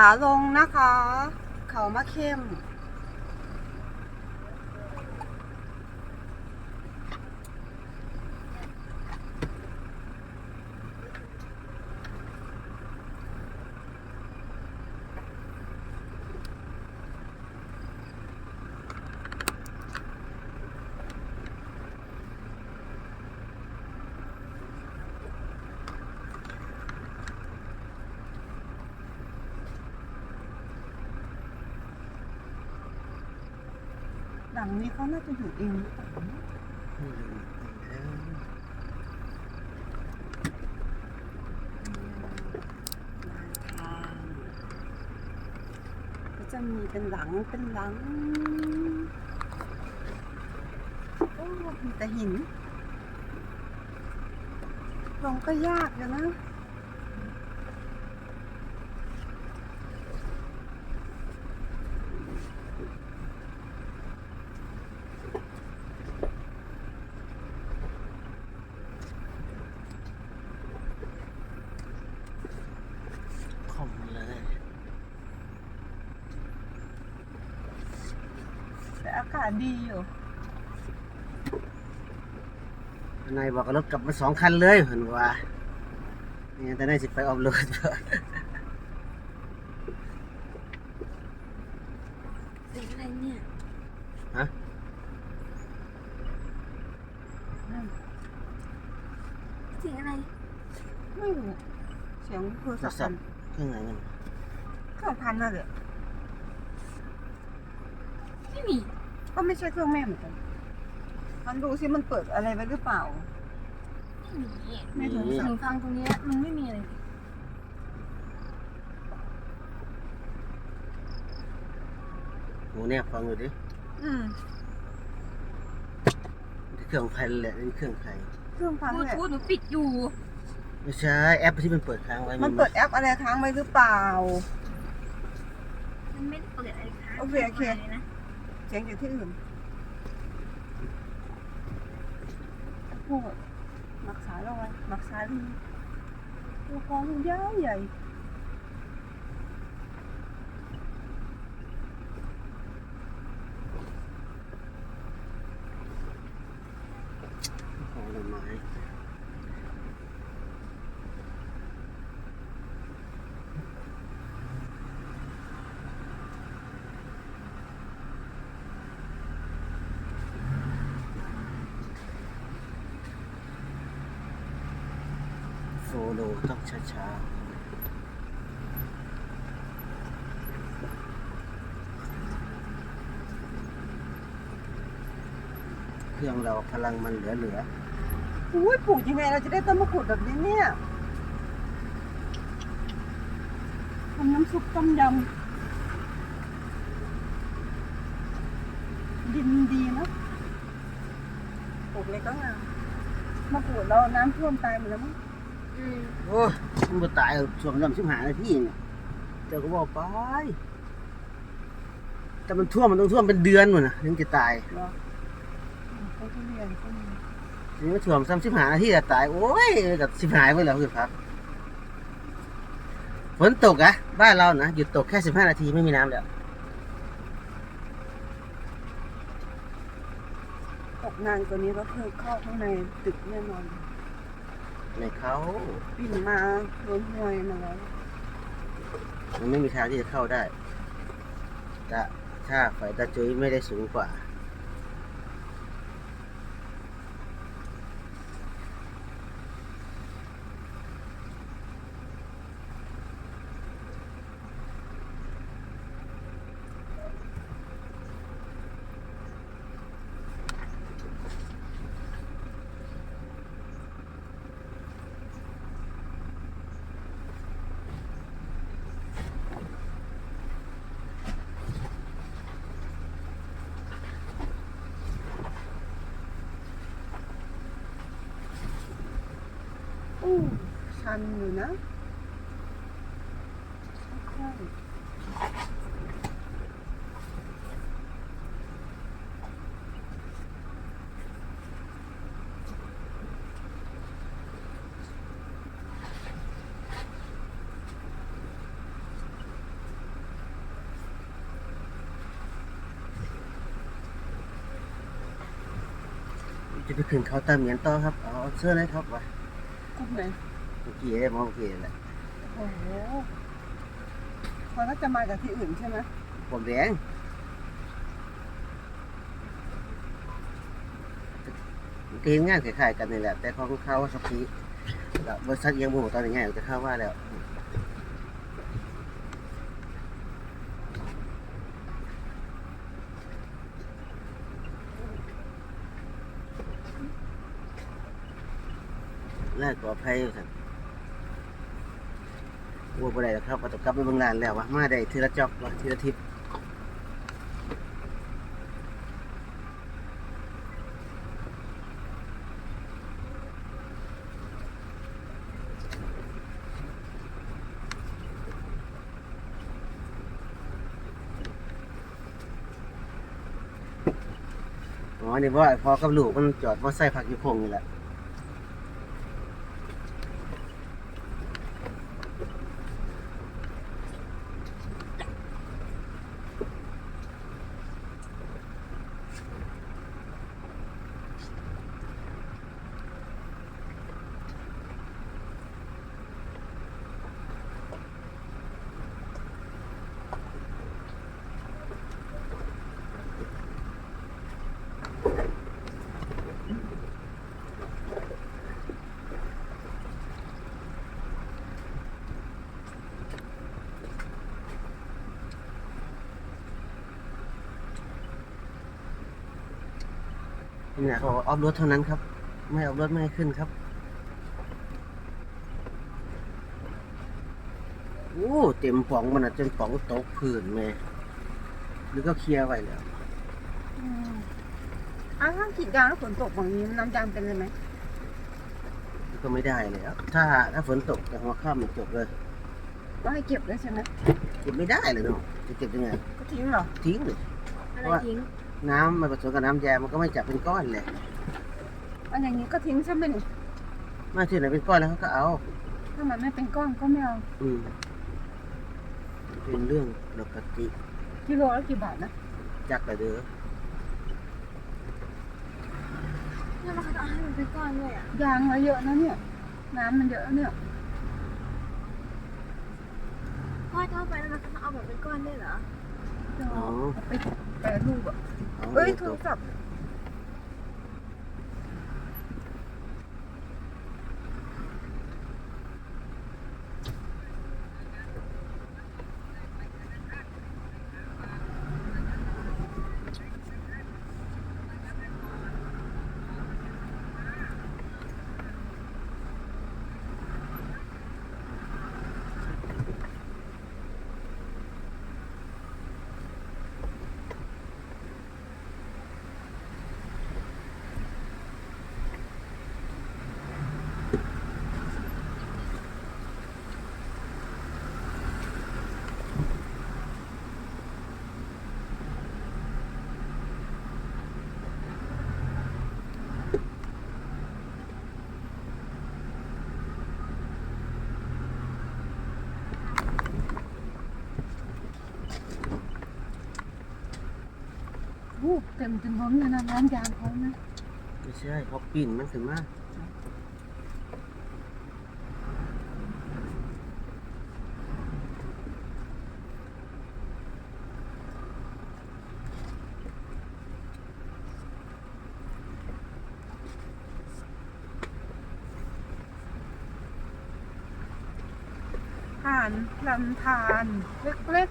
ขาลงนะคะ เขามาเข้ม งนี้เขาน่าจะอยู่เองหรือเปล่าทางก็จะมีเป็นหลังเป็นหลังโอ้มีแต่หินลงก็ยากอยู่นะ คอมเลย แต่อากาศดีอยู่นายบอกเอารถกลับมาสองคันเลยเห็นว่าเนี่ยแต่นายสิไปออฟโรดสีอะไรเนี่ยฮะสีอะไรไม่รู้เสียงโทรศัพท์โทรศัพท์เครื่องไหนเนี่ยเครื่องพันน่ะเลย ไม่มี ก็ไม่ใช่เครื่องแม่เหมือนกันมันดูสิมันเปิดอะไรไว้หรือเปล่าไม่มีไม่ถึงหนูฟังตรงเนี้ยมันไม่มีอะไรเลยโหเนี่ยฟังดูดิอืมเครื่องใครแหละนี่เครื่องใครเครื่องพันบลูเนี่ยทูธหนูปิดอยู่ไม่ใช่แอปที่มันเปิดค้างไว้มันเปิดแอปอะไรค้างไว้หรือเปล่า มันไม่ได้เปิดอะไรค่ะโอเคโอเค ปิดไว้นะ เสียงอยู่ที่อื่นพูดมักษาลอยมักษาลีตัวกองมันใหญ่ใหญ่ ของดอกไม้ โลต้องช้าๆเครื่องเราพลังมันเหลือเหลืออุ้ยปลูกยังไงเราจะได้ต้นมะกรูดแบบนี้เนี่ยทำน้ำซุปต้มยำดินดีเนะปลูกเลยก็งามมะกรูดเราน้ำท่วมตายหมดแล้วมั้ง โอ้ยมันบ่ตายหรอกช่วงลำชิมหานาทีเนี่ยเจ้าก็บอกไป แต่มันท่วมมันต้องท่วมเป็นเดือนหมดนะถึงจะตายเหรออืมต้นทุเรียนก็มีนี่มันท่วมซ้ำชิมหานาทีจะตาย โอ้ยกับชิมหายไปแล้วคือครับฝนตกอะบ้านเรานะหยุดตกแค่สิบห้านาทีไม่มีน้ำแล้วตกนานกว่านี้ก็คือเข้าข้างในตึกแน่นอน ในเขาปิ่นมาโดนหวยมาแล้วมันไม่มีทางที่จะเข้าได้แต่ถ้าไฟตาจุยไม่ได้สูงกว่า อู้ชันอยู่นะจะไปขึ้นเขาตามเหมียนต่อครับ เอาเสื้อเลยครับไว้ กลุ่มไหนเมื่อกี้ได้มองเมื่อกี้แหละโอ้โหเขาน่าจะมาจากที่อื่นใช่ไหมผมแดงเห็นงานคล้ายๆกันนี่แหละ แต่ของเขาสักทีแล้วบริษัทยังบูตอนนี้ไงจะเข้าว่าแล้ว แรกปลอดภัยอยู่สั่นวัวบ่ได้หรอกครับว่าต้องกลับไปเบิ่งร้านแล้ววะมาได้ทีละจอบวะทีละทิปอ๋อนี่ว่าพอกับลูกมันจอดมอไซค์พักอยู่โพงนี่แหละ นี่นะเขาบอกออฟรถเท่านั้นครับ ไม่ออฟรถไม่ให้ขึ้นครับโอ้เต็มป๋องมันอะจนป๋องตกพื้นแม่หรือก็เคลียร์ไว้แล้วอืมอ้าวถ้ากรีดยางแล้วฝนตกแบบนี้น้ำยางเป็นเลยไหมก็ไม่ได้แล้วถ้าถ้าฝนตกแต่หัวข้ามมันจบเลยก็ให้เก็บเลยใช่ไหมเก็บไม่ได้เลยเนาะจะเก็บยังไงก็ทิ้งเหรอทิ้งเลย อะไรทิ้ง น้ำมันผสมกับน้ำยามันก็ไม่จับเป็นก้อนเลยอันอย่างนี้ก็ทิ้งใช่ไหมนี่มาที่ไหนเป็นก้อนแล้วเขาก็เอา ถ้ามันไม่เป็นก้อนก็ไม่เอาอืมเป็นเรื่องปกติกิโลละกี่บาทนะจักแต่เด้อเนี่ยมันเขาจะเอาให้มันเป็นก้อนด้วยอะยางเราเยอะนะเนี่ย น้ำมันเยอะนะเนี่ยพ่อเข้าไปแล้วมันจะเอาแบบเป็นก้อนได้เหรอเดี๋ยวเอาไปแปรรูปอะ เอาเอ้ยเดี๋ยวโทรศัพท์ โอ้เต็มถนนเลยนะน้ำยางเขานะไม่ใช่เขาปิ่นมันขึ้นมาผ่านลำธารเล็ก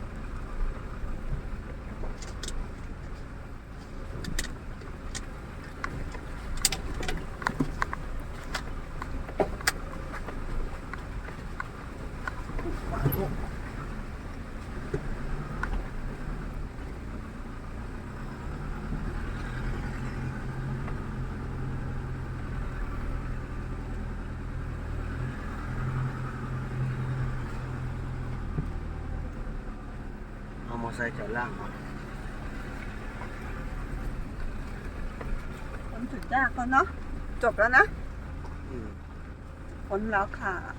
เอามอ ไซค์จอดล่างเอาๆฝนจุดยากแล้วเนาะ จบแล้วนะ อืมฝนแล้วค่ะ